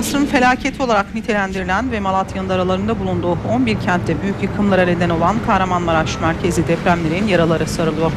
Asrın felaketi olarak nitelendirilen ve Malatya'nın da aralarında bulunduğu 11 kentte büyük yıkımlara neden olan Kahramanmaraş merkezi depremlerin yaraları sarılıyor.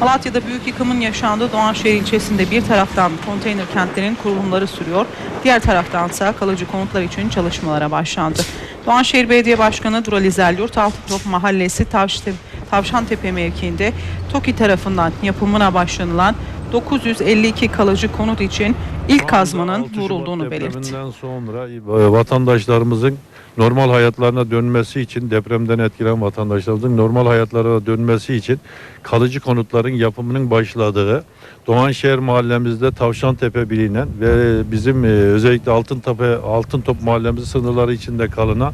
Malatya'da büyük yıkımın yaşandığı Doğanşehir ilçesinde bir taraftan konteyner kentlerin kurulumları sürüyor, diğer taraftansa kalıcı konutlar için çalışmalara başlandı. Doğanşehir Belediye Başkanı Dural İzeryurt, Altıntop Mahallesi Tavşte- Tavşantepe mevkiinde TOKİ tarafından yapımına başlanılan 952 kalıcı konut için ilk kazmanın 6 Şubat vurulduğunu belirtti. sonra e, vatandaşlarımızın normal hayatlarına dönmesi için depremden etkilenen vatandaşlarımızın normal hayatlarına dönmesi için kalıcı konutların yapımının başladığı Doğanşehir mahallemizde Tavşantepe bilinen ve bizim e, özellikle Altıntepe Altıntop mahallemizin sınırları içinde kalınan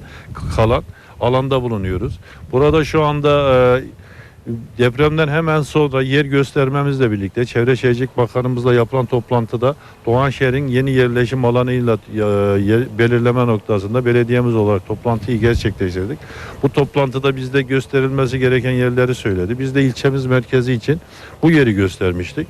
kalan alanda bulunuyoruz. Burada şu anda e, Depremden hemen sonra yer göstermemizle birlikte Çevre Şehircilik Bakanımızla yapılan toplantıda Doğanşehir'in yeni yerleşim alanıyla e, yer- belirleme noktasında belediyemiz olarak toplantıyı gerçekleştirdik. Bu toplantıda bizde gösterilmesi gereken yerleri söyledi. Biz de ilçemiz merkezi için bu yeri göstermiştik.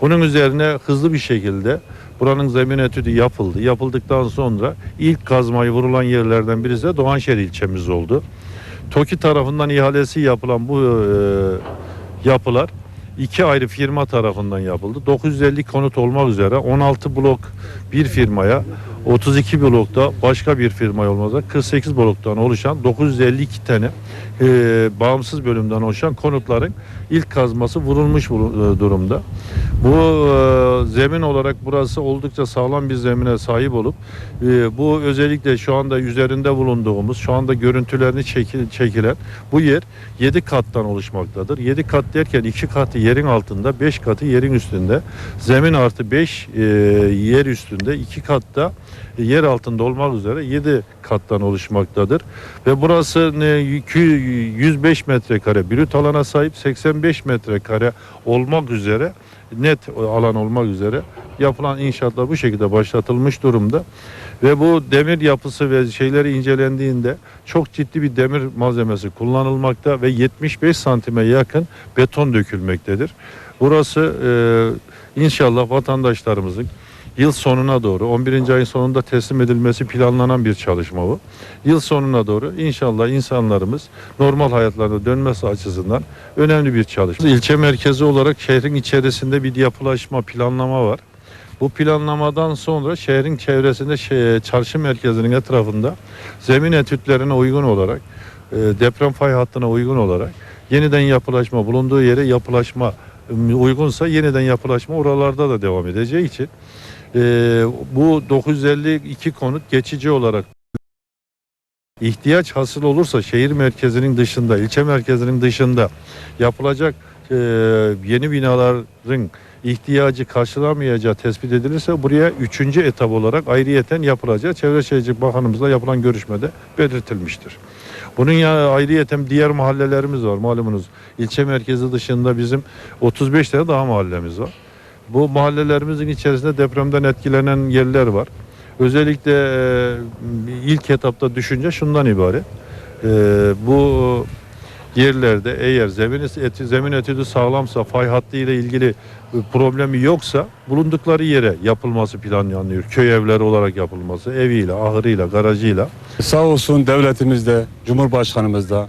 Bunun üzerine hızlı bir şekilde buranın zemin etüdü yapıldı. Yapıldıktan sonra ilk kazmayı vurulan yerlerden birisi de Doğanşehir ilçemiz oldu. TOKİ tarafından ihalesi yapılan bu e, yapılar iki ayrı firma tarafından yapıldı. 950 konut olmak üzere 16 blok bir firmaya 32 blokta başka bir firmaya olmak üzere 48 bloktan oluşan 952 tane e, bağımsız bölümden oluşan konutların ilk kazması vurulmuş e, durumda. Bu e, zemin olarak burası oldukça sağlam bir zemine sahip olup e, bu özellikle şu anda üzerinde bulunduğumuz şu anda görüntülerini çeki- çekilen bu yer 7 kattan oluşmaktadır. 7 kat derken 2 katı yerin altında 5 katı yerin üstünde zemin artı 5 e, yer üstünde 2 katta yer altında olmak üzere 7 kattan oluşmaktadır. Ve burası ne, 105 metrekare brüt alana sahip 85 metrekare olmak üzere net alan olmak üzere yapılan inşaatlar bu şekilde başlatılmış durumda. Ve bu demir yapısı ve şeyleri incelendiğinde çok ciddi bir demir malzemesi kullanılmakta ve 75 santime yakın beton dökülmektedir. Burası e, inşallah vatandaşlarımızın yıl sonuna doğru 11. ayın sonunda teslim edilmesi planlanan bir çalışma bu. Yıl sonuna doğru inşallah insanlarımız normal hayatlarına dönmesi açısından önemli bir çalışma. İlçe merkezi olarak şehrin içerisinde bir yapılaşma planlama var. Bu planlamadan sonra şehrin çevresinde şey, çarşı merkezinin etrafında zemin etütlerine uygun olarak e, deprem fay hattına uygun olarak yeniden yapılaşma bulunduğu yere yapılaşma uygunsa yeniden yapılaşma oralarda da devam edeceği için e, bu 952 konut geçici olarak ihtiyaç hasıl olursa şehir merkezinin dışında, ilçe merkezinin dışında yapılacak e, yeni binaların ihtiyacı karşılamayacağı tespit edilirse buraya üçüncü etap olarak ayrıyeten yapılacağı Çevre Şehircilik Bakanımızla yapılan görüşmede belirtilmiştir. Bunun ya ayrıyeten diğer mahallelerimiz var malumunuz. İlçe merkezi dışında bizim 35 tane daha mahallemiz var. Bu mahallelerimizin içerisinde depremden etkilenen yerler var. Özellikle e, ilk etapta düşünce şundan ibaret. E, bu yerlerde eğer zemin eti, zemin etüdü sağlamsa, fay hattı ile ilgili problemi yoksa bulundukları yere yapılması planlanıyor. Köy evleri olarak yapılması, eviyle, ahırıyla, garajıyla. Sağ olsun devletimiz de, Cumhurbaşkanımız da,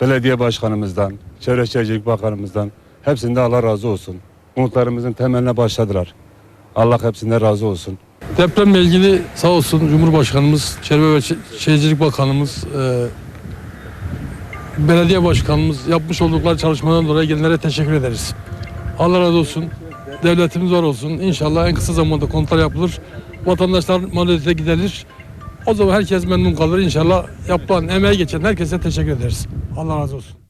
belediye başkanımızdan, Çevre Şehircilik Bakanımızdan hepsinde Allah razı olsun. Umutlarımızın temeline başladılar. Allah hepsinden razı olsun. Depremle ilgili sağ olsun Cumhurbaşkanımız, Çevre ve Şe- Şehircilik Bakanımız, e, belediye başkanımız yapmış oldukları çalışmadan dolayı gelenlere teşekkür ederiz. Allah razı olsun. Devletimiz var olsun. İnşallah en kısa zamanda kontlar yapılır. Vatandaşlar mağduriyete gidilir. O zaman herkes memnun kalır. İnşallah yapılan, emeği geçen herkese teşekkür ederiz. Allah razı olsun.